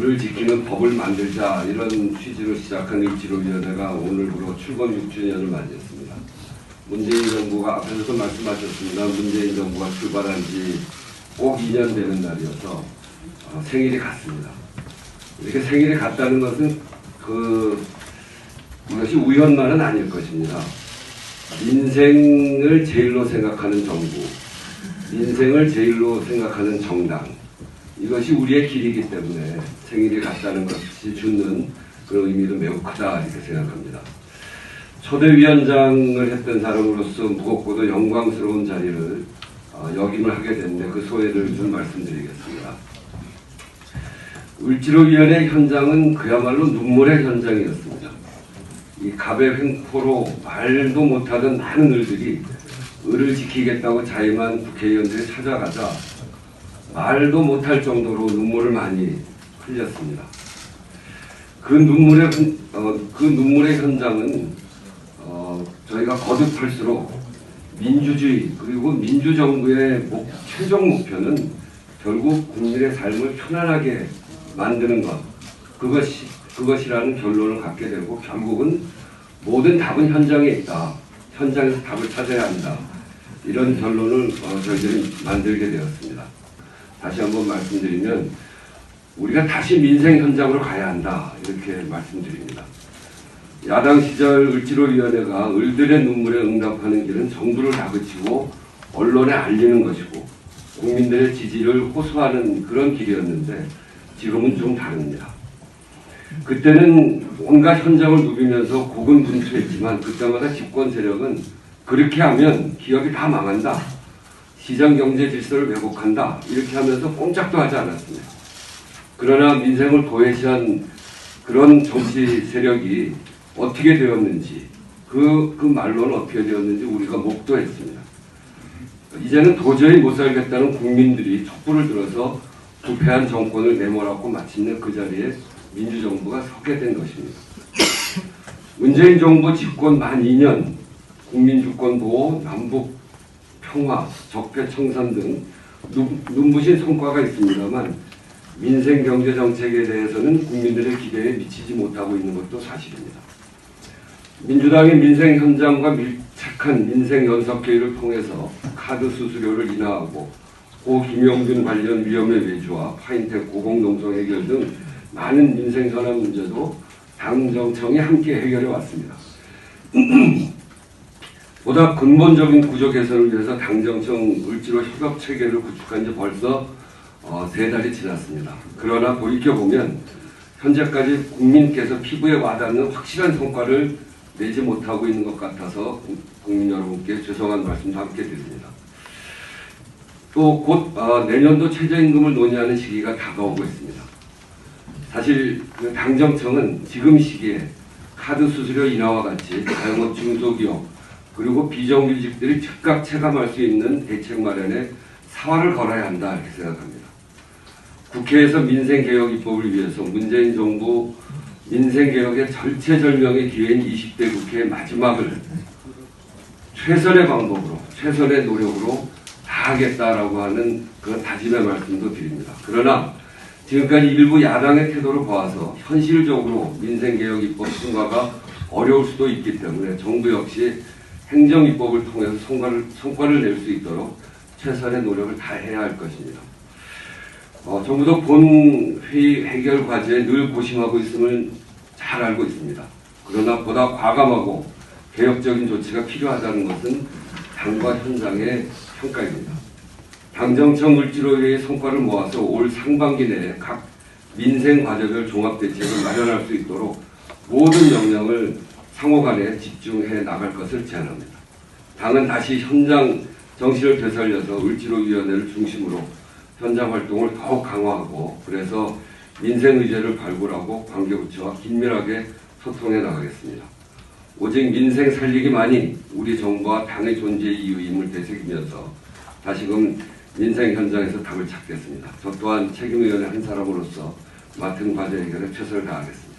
을을 지키는 법을 만들자 이런 취지로 시작한 을지로위원회가 오늘부로 출범 6주년을 맞이했습니다. 문재인 정부가 앞에서도 말씀하셨습니다. 문재인 정부가 출발한 지 꼭 2년 되는 날이어서 어, 생일이 같습니다. 이렇게 생일이 같다는 것은 그 이것이 우연만은 아닐 것입니다. 민생을 제일로 생각하는 정부, 민생을 제일로 생각하는 정당, 이것이 우리의 길이기 때문에 생일이 같다는 것이 주는 그런 의미도 매우 크다 이렇게 생각합니다. 초대위원장을 했던 사람으로서 무겁고도 영광스러운 자리를 어, 역임을 하게 됐는데 그 소회를 좀 말씀드리겠습니다. 을지로위원회 현장은 그야말로 눈물의 현장이었습니다. 이 갑의 횡포로 말도 못하던 많은 을들이 을을 지키겠다고 자임한 국회의원들이 찾아가자 말도 못할 정도로 눈물을 많이 흘렸습니다. 그 눈물의 현- 어, 그 눈물의 현장은 어, 저희가 거듭할수록 민주주의 그리고 민주정부의 목, 최종 목표는 결국 국민의 삶을 편안하게 만드는 것 그것이 그것이라는 결론을 갖게 되고 결국은 모든 답은 현장에 있다. 현장에서 답을 찾아야 한다. 이런 결론을 어, 저희들이 만들게 되었습니다. 다시 한번 말씀드리면 우리가 다시 민생 현장으로 가야 한다. 이렇게 말씀드립니다. 야당 시절 을지로위원회가 을들의 눈물에 응답하는 길은 정부를 다그치고 언론에 알리는 것이고 국민들의 지지를 호소하는 그런 길이었는데 지금은 좀 다릅니다. 그때는 온갖 현장을 누비면서 고군분투했지만 그때마다 집권 세력은 그렇게 하면 기업이 다 망한다. 시장 경제 질서를 왜곡한다. 이렇게 하면서 꼼짝도 하지 않았습니다. 그러나 민생을 도외시한 그런 정치 세력이 어떻게 되었는지 그, 그 말로는 어떻게 되었는지 우리가 목도했습니다. 이제는 도저히 못 살겠다는 국민들이 촛불을 들어서 부패한 정권을 내몰았고 마침내 그 자리에 민주정부가 서게 된 것입니다. 문재인 정부 집권 만 2년 국민주권 보호, 남북 평화, 적폐 청산 등 눈- 눈부신 성과가 있습니다만 민생 경제 정책에 대해서는 국민들의 기대에 미치지 못하고 있는 것도 사실입니다. 민주당이 민생 현장과 밀착한 민생 연석회의를 통해서 카드 수수료를 인하하고 고 김영균 관련 위험의 외주와 파인텍 고공농성 해결 등 많은 민생 현안 문제도 당 정청이 함께 해결해 왔습니다. 보다 근본적인 구조 개선을 위해서 당정청 을지로 협업 체계를 구축한 지 벌써 어, 세 달이 지났습니다. 그러나 돌이켜보면 현재까지 국민께서 피부에 와닿는 확실한 성과를 내지 못하고 있는 것 같아서 국- 국민 여러분께 죄송한 말씀도 함께 드립니다. 또곧 내년도 최저임금을 논의하는 시기가 다가오고 있습니다. 사실 그 당정청은 지금 시기에 카드 수수료 인하와 같이 자영업 중소기업 그리고 비정규직들이 즉각 체감할 수 있는 대책 마련에 사활을 걸어야 한다 이렇게 생각합니다. 국회에서 민생개혁 입법을 위해서 문재인 정부 민생개혁의 절체절명의 기회인 20대 국회의 마지막을 최선의 방법으로 최선의 노력으로 다하겠다라고 하는 그런 다짐의 말씀도 드립니다. 그러나 지금까지 일부 야당의 태도를 보아서 현실적으로 민생개혁 입법 통과가 어려울 수도 있기 때문에 정부 역시 행정입법을 통해서 성과를, 성과를 낼 수 있도록 최선의 노력을 다해야 할 것입니다. 어, 정부도 본 회의 해결 과제에 늘 고심하고 있음을 잘 알고 있습니다. 그러나 보다 과감하고 개혁적인 조치가 필요하다는 것은 당과 현장의 평가입니다. 당정청 을지로회의 성과를 모아서 올 상반기 내에 각 민생 과제별 종합 대책을 마련할 수 있도록 모든 역량을 상호간에 집중해 나갈 것을 제안합니다. 당은 다시 현장 정신을 되살려서 을지로위원회를 중심으로 현장 활동을 더욱 강화하고 그래서 민생 의제를 발굴하고 관계부처와 긴밀하게 소통해 나가겠습니다. 오직 민생 살리기만이 우리 정부와 당의 존재 이유임을 되새기면서 다시금 민생 현장에서 답을 찾겠습니다. 저 또한 책임의원의 한 사람으로서 맡은 과제 해결에 최선을 다하겠습니다.